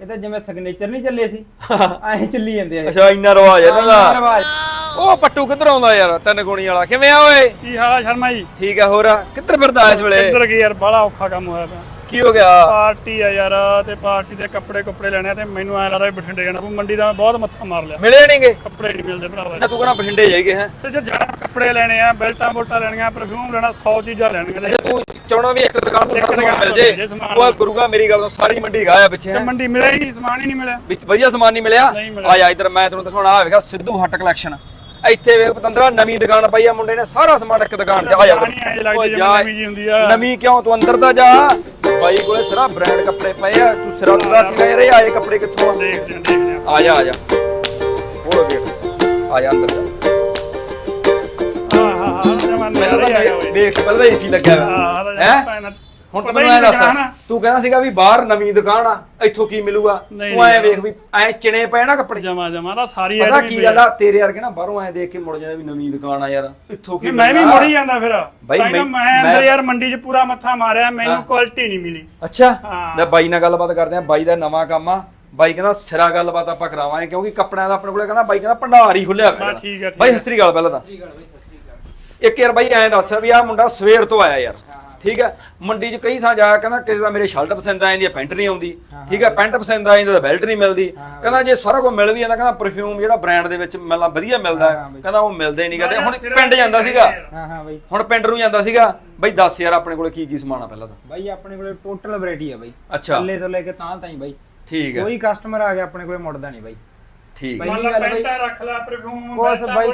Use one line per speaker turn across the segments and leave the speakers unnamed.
ਇਹ ਤਾਂ ਜਿਵੇਂ ਸਿਗਨੇਚਰ ਨਹੀਂ ਚੱਲੇ ਸੀ। ਐਂ ਚੱਲੀ ਜਾਂਦੇ ਆ
ਅੱਛਾ ਇੰਨਾ ਰਵਾਜ ਹੈ ਇਹਨਾਂ ਦਾ। ਉਹ ਪੱਟੂ ਕਿੱਧਰ ਆਉਂਦਾ ਯਾਰ ਤਿੰਨ ਗੋਣੀ ਵਾਲਾ। ਕਿਵੇਂ ਆ ਓਏ?
ਕੀ ਹਾਲ ਆ ਸ਼ਰਮਾ ਜੀ?
ਠੀਕ ਹੈ ਹੋਰ ਕਿੱਧਰ ਫਿਰਦਾ ਇਸ ਵੇਲੇ?
ਇੱਧਰ ਕੀ ਯਾਰ ਬੜਾ ਔਖਾ ਕੰਮ ਹੋਇਆ ਪਿਆ।
ਕੀ ਹੋ ਗਿਆ?
ਪਾਰਟੀ ਆ ਯਾਰ ਤੇ ਪਾਰਟੀ ਦੇ ਕੱਪੜੇ ਕੁੱਪੜੇ ਲੈਣੇ ਆ ਤੇ ਮੈਨੂੰ ਐ ਲੱਗਦਾ ਬਠਿੰਡੇ ਜਾਣਾ। ਪਊ ਮੰਡੀ ਦਾ ਮੈਂ ਬਹੁਤ ਮੱਥਾ ਮਾਰ ਲਿਆ।
ਮਿਲੇ ਨਹੀਂਗੇ?
ਕੱਪੜੇ ਨਹੀਂ ਮਿਲਦੇ ਭਰਾਵਾ
ਤੂੰ ਕਹਿੰਦਾ ਬਠਿੰਡੇ ਜਾਈਏ ਹੈ?
ਤੇ ਜੇ ਜਾਣਾ ਕੱਪੜੇ ਲੈਣੇ ਆ ਬੈਲਟਾਂ ਬੋਲਟਾਂ ਲੈਣੀਆਂ ਪਰਫਿਊਮ ਲੈਣਾ 100 ਚੀਜ਼ਾਂ ਲੈਣੀਆਂ ਤੇ
ਤੂੰ ਚਾਹਣਾ ਵੀ ਇੱਕ ਦੁਕਾਨ ਤੋਂ ਸਮਾਨ ਮਿਲ ਜੇ। ਉਹ ਗੁਰੂਗਾ ਮੇਰੀ ਗੱਲ ਤੋਂ ਸਾਰੀ ਮੰਡੀ ਗਾਇਆ ਪਿੱਛੇ।
ਤੇ
ਹੈਂ।
ਮੰਡੀ ਮਿਲਿਆ ਹੀ ਨਹੀਂ ਸਮਾਨ ਹੀ ਨਹੀਂ ਮਿਲਿਆ।
ਵਿੱਚ ਵਧੀਆ ਸਮਾਨ ਨਹੀਂ ਮਿਲਿਆ। ਆ ਜਾ ਇੱਧਰ ਮੈਂ ਤੈਨੂੰ ਦਿਖਾਉਣਾ ਆ ਵੇਖਾ ਸਿੱਧੂ ਹੱਟ ਕਲੈਕਸ਼ਨ ਇੱਥੇ ਵੇਖ ਪਤੰਦਰਾ ਨਵੀਂ ਦੁਕਾਨ ਪਾਈ ਆ ਮੁੰਡੇ ਨੇ ਸਾਰਾ ਸਮਾਨ ਇੱਕ ਦੁਕਾਨ 'ਚ ਆ ਜਾ।
ਨਵੀਂ ਜਿਹੀ ਹੁੰਦੀ ਆ।
ਨਵੀਂ ਕਿਉਂ? ਤੂੰ ਅੰਦਰ ਤਾਂ ਜਾ। ਬਾਈ ਕੋਲੇ ਸਾਰਾ ਬ੍ਰਾਂਡ ਕੱਪੜੇ ਪਏ ਆ। ਤੂੰ ਸਿਰਾ ਤੋਂ ਰੱਖ ਇਹ ਆਏ ਕੱਪੜੇ ਕਿੱਥੋਂ ਆ?
ਦੇਖਦੇ ਆ
ਜਾ ਆ ਜਾ। ਹੋਰ ਵੇਖ। ਆ ਜਾ ਅੰਦਰ ਜਾ।
ਹਾਂ ਜਮਾਨ
ਪਹਿਲਾਂ ਤਾਂ ਦੇਖ- ਦੇਖ ਪਹਿਲਾਂ ਤਾਂ ਏਸੀ ਲੱਗਿਆ ਹੋਇਆ ਹੈ ਹੁਣ
ਪਤਾ
ਤੈਨੂੰ
ਹੀ
ਐ
ਨਹੀਂ
ਦੱਸ
ਦੁਕਾਨ ਆ।
ਤੂੰ ਕਹਿੰਦਾ ਸੀਗਾ ਵੀ ਬਾਹਰ ਨਵੀਂ ਦੁਕਾਨ ਆ ਇੱਥੋਂ ਕੀ ਮਿਲੂਗਾ
ਨਹੀਂ,
ਤੂੰ ਐ
ਨਹੀਂ।
ਵੇਖ ਵੀ ਐ ਚਿਣੇ ਪਏ ਨਾ ਕੱਪੜੇ
ਜਮਾ ਜਮਾ ਦਾ ਸਾਰੀ
ਪਤਾ
ਐਡ
ਕੀ ਗੱਲ ਆ ਤੇਰੇ ਵਰਗੇ ਨਾ ਬਾਹਰੋਂ ਐ ਦੇਖ ਕੇ ਮੁੜ ਜਾਂਦੇ ਵੀ ਨਵੀਂ ਦੁਕਾਨ ਆ ਯਾਰ ਇੱਥੋਂ ਕੀ
ਮੈਂ ਵੀ
ਮਿਲਣਾ?
ਮੁੜੀ ਜਾਂਦਾ ਫਿਰ
ਬਾਈ,
ਤਾਂ ਹੀ ਤਾਂ
ਮੈਂ-
ਮੈਂ ਅੰਦਰ
ਮੈਂ-
ਯਾਰ ਮੰਡੀ 'ਚ ਪੂਰਾ ਮੱਥਾ ਮਾਰਿਆ ਮੈਨੂੰ
ਹਾਂ।
ਕੁਆਲਿਟੀ ਨਹੀਂ ਮਿਲੀ
ਅੱਛਾ
ਹਾਂ।
ਲੈ ਬਾਈ ਨਾਲ ਗੱਲਬਾਤ ਕਰਦੇ ਆ ਬਾਈ ਦਾ ਨਵਾਂ ਕੰਮ ਆ ਬਾਈ ਕਹਿੰਦਾ ਸਿਰਾ ਗੱਲਬਾਤ ਆਪਾਂ ਕਰਾਵਾਂਗੇ ਕਿਉਂਕਿ ਕੱਪੜਿਆਂ ਦਾ ਆਪਣੇ ਕੋਲੇ ਕਹਿੰਦਾ ਬਾਈ ਕਹਿੰਦਾ ਭੰਡਾਰ ਹੀ ਖੁੱਲਿਆ ਇਹਦਾ।
ਠੀਕ ਆ, ਠੀਕ
ਬਾਈ
ਆ।
ਸਤਿ ਸ੍ਰੀ ਅਕਾਲ ਪਹਿਲਾਂ ਤਾਂ ਇੱਕ ਯਾਰ ਬਾਈ ਐਂ ਦੱਸ ਵੀ ਆ ਮੁੰਡਾ ਸਵੇਰ ਤੋਂ ਆਇਆ ਯਾਰ। ਠੀਕ ਹੈ? ਮੰਡੀ 'ਚ ਕਈ ਥਾਂ ਜਾ ਕਹਿੰਦਾ ਕਿਸੇ ਦਾ ਮੇਰੇ ਸ਼ਰਟ ਪਸੰਦ ਆ ਜਾਂਦੀ ਹੈ ਪੈਂਟ ਨਹੀਂ ਆਉਂਦੀ। ਠੀਕ ਹੈ। ਪੈਂਟ ਪਸੰਦ ਆ ਜਾਂਦੀ ਤਾਂ ਬੈਲਟ ਨਹੀਂ ਮਿਲਦੀ। ਕਹਿੰਦਾ ਜੇ ਸਾਰਾ ਕੁਝ ਮਿਲ ਵੀ ਜਾਂਦਾ ਕਹਿੰਦਾ ਪਰਫਿਊਮ ਜਿਹੜਾ ਬ੍ਰਾਂਡ ਦੇ ਵਿੱਚ ਮਿਲਣਾ ਵਧੀਆ ਮਿਲਦਾ। ਕਹਿੰਦਾ ਉਹ ਮਿਲਦੇ ਹੀ ਨਹੀਂ ਕਦੇ ਹੁਣ ਪਿੰਡ ਜਾਂਦਾ ਸੀਗਾ।
ਹਾਂ ਹਾਂ ਬਾਈ।
ਹੁਣ ਪਿੰਡ ਨੂੰ ਜਾਂਦਾ ਸੀਗਾ। ਬਾਈ ਦੱਸ ਯਾਰ ਆਪਣੇ ਕੋਲੇ ਕੀ ਕੀ ਸਮਾਨ ਆ ਪਹਿਲਾਂ ਤਾਂ।
ਬਾਈ ਆਪਣੇ ਕੋਲੇ ਟੋਟਲ ਵੈਰਾਈਟੀ ਆ ਬਾਈ।
ਅੱਛਾ।
ਥੱਲੇ ਤੋਂ ਲੈ ਕੇ ਤਾਂ ਤਾਈਂ ਬਾਈ।
ਠੀਕ ਹੈ।
ਕੋਈ ਕਸਟਮਰ ਆ ਗਿਆ ਆਪਣੇ ਕੋਲੇ ਮੁੜਦਾ ਨਹੀਂ ਬਾਈ।
ਠੀਕ
ਮੰਨ ਲਾ ਪੈਂਟਾਂ ਰੱਖ ਲੈ ਪਰਫਿਊਮ
ਕੋਸ ਬਾਈ।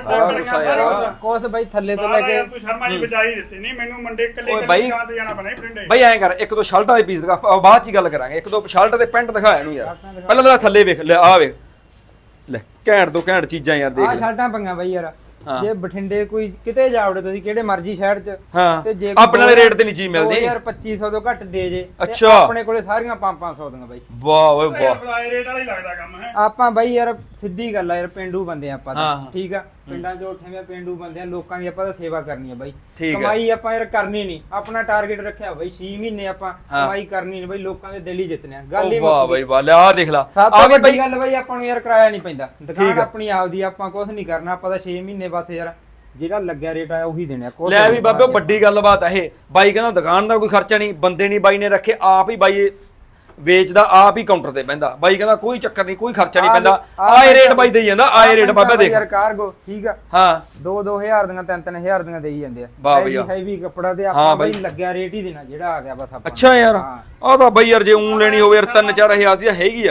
ਕੋਸ ਬਾਈ ਥੱਲੇ ਤੋਂ ਲੈ ਕੇ
ਤੂੰ ਸ਼ਰਮਾ ਜੀ ਬਚਾਈ ਦਿੱਤੇ ਨਹੀਂ ਮੈਨੂੰ ਮੰਡੇ ਇਕੱਲੇ ਇਕੱਲੇ। ਦੁਕਾਨ ਤੇ ਜਾਣਾ ਪੈਣਾ ਪਿੰਡੇ
ਬਾਈ ਐਂ ਕਰ ਇੱਕ ਦੋ ਸ਼ਰਟਾਂ ਦੇ ਪੀਸ ਦਿਖਾ ਬਾਅਦ ਚ ਹੀ ਗੱਲ ਕਰਾਂਗੇ ਇੱਕ ਦੋ ਸ਼ਰਟ ਤੇ ਪੈਂਟ ਦਿਖਾ ਇਹਨੂੰ ਯਾਰ। ਪਹਿਲਾਂ ਤਾਂ ਥੱਲੇ ਵੇਖ ਲੈ ਆ ਵੇਖ ਲੈ ਘੈਂਟ ਤੋਂ ਘੈਂਟ ਚੀਜ਼ਾਂ ਯਾਰ ਦੇਖ ਲੈ
ਸ਼ਰਟਾਂ ਪੰਗਾ ਬਾਈ ਯਾਰ। ਜੇ ਬਠਿੰਡੇ ਕੋਈ ਕਿਤੇ ਜਾਵੜੇ ਤੁਸੀਂ ਕਿਹੜੇ ਮਰਜ਼ੀ ਸ਼ਹਿਰ 'ਚ
ਹਾਂ।
ਤੇ ਜੇ
ਆਪਣੇ ਵਾਲੇ ਰੇਟ ਤੇ ਨਹੀਂ ਚੀਜ਼ ਮਿਲਦੀ।
2500 ਤੋਂ ਘੱਟ ਦੇ ਜੇ
ਅੱਛਾ।
ਆਪਣੇ ਕੋਲੇ ਸਾਰੀਆਂ 5-500 ਦੀਆਂ ਬਾਈ।
ਵਾਹ ਓਏ ਵਾਹ।
ਰੇਟ ਵਾਲਾ ਹੀ ਲੱਗਦਾ ਕੰਮ ਹੈ।
ਆਪਾਂ ਬਾਈ ਯਾਰ ਸਿੱਧੀ ਗੱਲ ਆ ਯਾਰ ਪਿੰਡੂ ਬੰਦੇ ਆ ਆਪਾਂ। ਠੀਕ ਆ। ਪਿੰਡਾਂ 'ਚ ਉੱਠੇ ਵੇ ਪਿੰਡੂ ਬੰਦੇ ਆ ਲੋਕਾਂ ਦੀ ਆਪਾਂ ਤਾਂ ਸੇਵਾ ਕਰਨੀ ਆ ਬਾਈ
ਠੀਕ ਆ।
ਕਮਾਈ ਆਪਾਂ ਯਾਰ ਕਰਨੀ ਨਹੀਂ ਆਪਣਾ ਟਾਰਗੇਟ ਰੱਖਿਆ ਬਾਈ 6 ਮਹੀਨੇ ਆਪਾਂ
ਹਾਂ।
ਕਮਾਈ ਕਰਨੀ ਨਹੀਂ ਬਾਈ ਲੋਕਾਂ ਦੇ ਦਿਲ ਹੀ ਜਿੱਤਨੇ ਆ ਗੱਲ ਹੀ
ਵਾਹ
ਮੁੱਕ
ਬਾਈ
ਗਈ
ਵਾਹ ਲੈ ਆ ਦੇਖ ਲਾ
ਸਭ
ਆ
ਤੋਂ
ਵੀ
ਵੱਡੀ
ਬਾਈ
ਗੱਲ ਬਾਈ ਆਪਾਂ ਨੂੰ ਯਾਰ ਕਿਰਾਇਆ ਨਹੀਂ ਪੈਂਦਾ ਦੁਕਾਨ
ਆ।
ਆਪਣੀ ਆਪਦੀ ਆ, ਆਪਾਂ ਕੁਝ ਨਹੀਂ ਕਰਨਾ ਆਪਾਂ ਤਾਂ 6 ਮਹੀਨੇ ਬਸ ਯਾਰ ਜਿਹੜਾ ਲੱਗਿਆ ਰੇਟ ਆਇਆ ਉਹੀ ਦੇਣਾ ਕੁਛ
ਲੈ ਵੀ
ਨਹੀਂ
ਬਾਬੇ
ਕਰਨਾ।
ਵੱਡੀ ਗੱਲਬਾਤ ਆ ਇਹ ਬਾਈ ਕਹਿੰਦਾ ਦੁਕਾਨ ਦਾ ਕੋਈ ਖਰਚਾ ਨਹੀਂ ਬੰਦੇ ਨਹੀਂ ਬਾਈ ਨੇ ਰੱਖੇ ਆਪ ਹੀ ਬਾਈ ਇਹ ਵੇਚਦਾ ਆਪ ਹੀ ਕਾਊਂਟਰ ਤੇ ਬਹਿੰਦਾ ਬਾਈ ਕਹਿੰਦਾ ਕੋਈ ਚੱਕਰ ਨਹੀਂ ਕੋਈ ਖਰਚਾ ਨਹੀਂ ਪੈਂਦਾ ਆਏ ਰੇਟ
ਬਾਈ
ਦੇਈ ਜਾਂਦਾ ਆਏ ਰੇਟ ਬਾਬਾ ਦੇਖ
ਯਾਰ ਕਾਰਗੋ ਠੀਕ ਆ
ਹਾਂ
2-2000 ਦੀਆਂ 3-3000 ਦੀਆਂ ਦੇਈ ਜਾਂਦੇ ਆ
ਵਾਹ ਬਈ।
ਹੈਵੀ ਕੱਪੜਾ ਤੇ ਆਪਾਂ
ਬਾਈ।
ਲੱਗਿਆ ਰੇਟ ਹੀ ਦੇਣਾ ਜਿਹੜਾ ਆ ਗਿਆ ਬਸ ਆਪਾਂ।
ਅੱਛਾ ਯਾਰ। ਆਹ ਤਾਂ ਬਾਈ ਯਾਰ ਜੇ ਊਂ ਲੈਣੀ ਹੋਵੇ ਯਾਰ 3-4000 ਦੀ ਤਾਂ ਹੈਗੀ ਆ